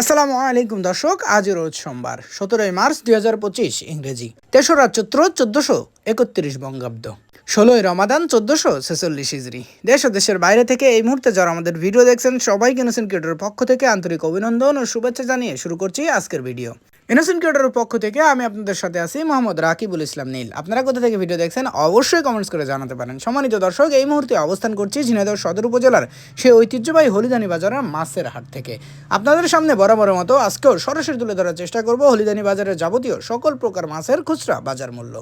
আসসালামু আলাইকুম দর্শক আজ রোজ সোমবার, সতেরোই মার্চ দুই হাজার পঁচিশ ইংরেজি। তেসরা চৈত্র চোদ্দশো একত্রিশ বঙ্গাব্দ। ষোলোই রমাদান চোদ্দশো ছেচল্লিশ ইজরি দেশ ও দেশের বাইরে থেকে এই মুহূর্তে যারা আমাদের ভিডিও দেখছেন সবাই কিনেছেন ক্রিয়েটরের পক্ষ থেকে আন্তরিক অভিনন্দন ও শুভেচ্ছা জানিয়ে শুরু করছি আজকের ভিডিও। ইনোসেন্ট ক্রিয়েটরের পক্ষ থেকে আমি আপনাদের সাথে আছি মোহাম্মদ রাকিবুল ইসলাম নীল। আপনারা কোথা থেকে ভিডিও দেখছেন অবশ্যই কমেন্টস করে জানাতে পারেন। সম্মানিত দর্শক, এই মুহূর্তে অবস্থান করছি ঝিনাইদহ সদর উপজেলার সেই ঐতিহ্যবাহী হলিদানি বাজারের মাছের হাট থেকে। আপনাদের সামনে বরাবরের মতো আজকেও সরাসরি তুলে ধরার চেষ্টা করব হলিদানি বাজারের যাবতীয় সকল প্রকার মাছের খুচরা বাজার মূল্য।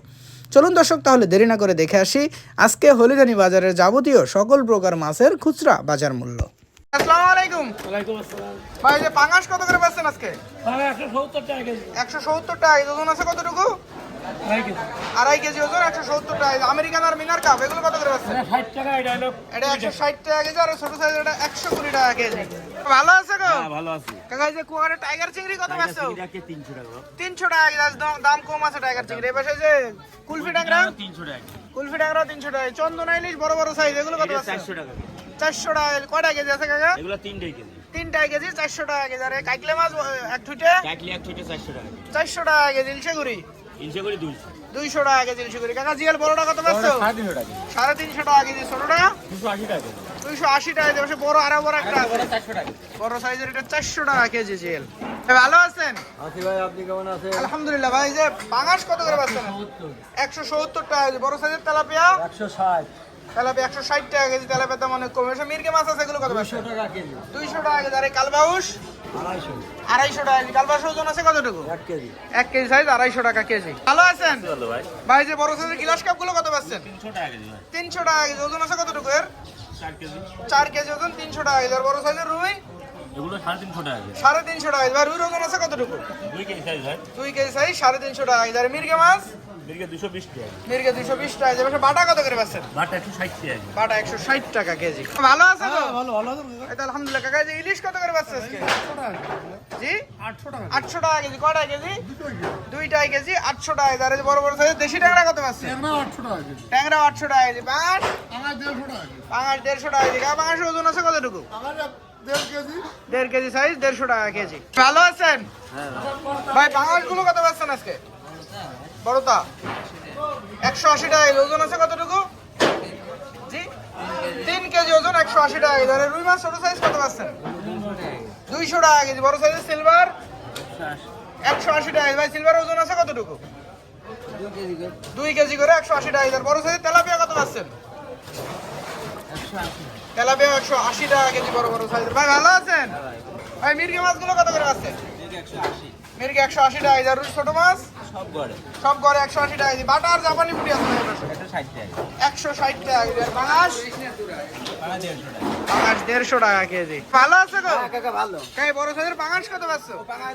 চলুন দর্শক, তাহলে দেরি না করে দেখে আসি আজকে হলিদানি বাজারের যাবতীয় সকল প্রকার মাছের খুচরা বাজার মূল্য। আসসালামু আলাইকুম। ওয়ালাইকুম আসসালাম। ভাই যে পাঙাশ কত করে পাচ্ছেন আজকে? ভাই একশো সত্তর টাকা কেজি। টাকা ওজন আছে কতটুকু? আড়াই কেজি। ওজন টাকা আমেরিকান আর মিনার কাপ এগুলো কত করে পাচ্ছেন এটা ষাট টাকা এটা হলো এটা একশো ষাট টাকা কেজি আর ছোট সাইজ এটা একশো কুড়ি টাকা কেজি। ভালো আছে গো? হ্যাঁ, ভালো আছে। কাকা যে কুয়ারে টাইগার চিংড়ি কত পাচ্ছ তিনশো টাকা তিনশো টাকা কেজি দাম- দাম কম আছে টাইগার চিংড়ি। এবার যে কুলফি ট্যাংরা? তিনশো টাকা। কুলফি ট্যাংরা তিনশো টাকা। চন্দনা ইলিশ বড় বড় সাইজ এগুলো কত টাকা। চারশো টাকা কয়টা কেজি আছে কাকা? এগুলো তিনটাই কেজি। কেজি চারশো টাকা কেজি। আর এই কাইকলে মাছ এক কাটলি এক থেকে চারশো টাকা চারশো টাকা কেজি ইলশে গুড়ি তিনশো করে দুইশো। দুইশো টাকা কেজি ইলশে গুড়ি কাকা জিয়াল বড়টা কত পাচ্ছ? সাড়ে তিনশো টাকা কেজি। ছোটটা দুশো আশি টাকা দুইশো আশি টাকা বড় আরও বড় একটা বড় সাইজের এটা চারশো টাকা কেজি জিএল। ভালো আছেন? আছি ভাই আপনি কেমন আছেন? আলহামদুলিল্লাহ ভাই যে পাঙাশ কত করে পাচ্ছেন? একশো সত্তর। টাকা বড় সাইজের তেলাপিয়া? একশো ষাট। তেলাপিয়া একশো ষাট টাকা কেজি তেলাপিয়া দাম অনেক কম। এসে মির্গে মাছ আছে এগুলো কত পাচ্ছেন টাকা কেজি। দুইশো টাকা কেজি। আর এই কালবাউস? আড়াইশো। আড়াইশো টাকা কেজি। কালবাউস ওজন আছে কতটুকু? এক কেজি। এক কেজি সাইজ আড়াইশো টাকা কেজি। ভালো আছেন? ভালো ভাই। ভাই যে বড় সাইজের গ্লাস কাপগুলো কত পাচ্ছেন? তিনশো টাকা কেজি ভাই। তিনশো টাকা কেজি। ওজন আছে কতটুকু এর? চার কেজি। ওজন তিনশো টাকা কেজি। আর বড় সাইজের রুই? এগুলো সাড়ে তিনশো টাকা সাড়ে তিনশো টাকা ভাই রুইর ওজন আছে কতটুকু? দুই কেজি সাইজ ভাই। দুই কেজি সাইজ সাড়ে তিনশো টাকা কেজি। আর মির্গে মাছ? এদিকে দুশো বিশ টাকা। মির্গে বাটা কত করে পাচ্ছেন টাকা বাটা একশো ষাট টাকা কেজি। ভালো আছে তো? ভালো ভালো এই আলহামদুলিল্লাহ কাকা যে ইলিশ কত করে আজকে? জি? টাকা। KG KG? কেজি আটশো টাকা আর বড় বড় সাইজ দেশি ট্যাংরা কত পাচ্ছে আটশো টাকা কেজি। ট্যাংরা আটশো টাকা কেজি। টাকা টাকা কেজি। কাকা পাঁচশো ওজন আছে কতটুকু? আমার দেড় কেজি। দেড় কেজি সাইজ দেড়শো টাকা কেজি। ভালো আছেন? ভাই পাঁচগুলো কত পাচ্ছেন আজকে? বড়টা একশো আশি টাকা ওজন আছে কতটুকু? তিন কেজি ওজন, একশো আশি টাকা কেজি। রুই মাছ ছোট সাইজ কত পাচ্ছেন? দুইশো টাকা কেজি, বড় সাইজের সিলভার একশো আশি টাকা ভাই সিলভার ওজন আছে কতটুকু? দুই কেজি করে একশো আশি টাকা বড় সাইজের তেলাপিয়া কত পাচ্ছেন? তেলাপিয়া একশো আশি টাকা কেজি, বড় বড় সাইজের ভাই, ভালো আছেন? ভাই, মির্গি মাছগুলো কত করে আছে মির্গি একশো আশি টাকা ছোট মাছ? সব গড়ে। সব একশো আশি টাকা কেজি বাটা আর জাপানি পুরি আছে ভাই এর পাশে। একশো ষাট টাকা। একশো ষাট টাকা আর টাকা পাঙাশ দেড়শো টাকা কেজি। ভালো আছে গো? কাকা ভালো। কাই বড় সাইজের পাঙাশ কত পাচ্ছ? পাঙাশ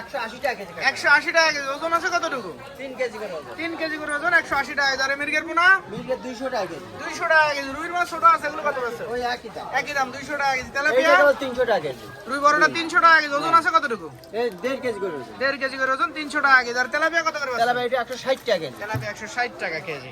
একশো আশি টাকা কেজি একশো আশি টাকা কেজি ওজন আছে কতটুকু? তিন কেজি করে তিন কেজি করে ওজন একশো আশি টাকা। আর মির্গের পোনা? মিললে দুইশো টাকা কেজি। দুইশো টাকা কেজি। রুইর মাছ ছোট আছে এগুলো কত পাচ্ছ? ওই একই দাম। একই দাম দুইশো টাকা কেজি। তেলাপিয়া? এইটাও তিনশো টাকা কেজি। রুই বড়টা তিনশো টাকা কেজি। ওজন আছে কতটুকু? দেড় কেজি করে দেড় কেজি করে ওজন তিনশো টাকা কেজি। আর তেলাপিয়া কত করে তাহলে এটা একশো ষাট টাকা কেজি। তেলাপিয়া একশো ষাট টাকা কেজি।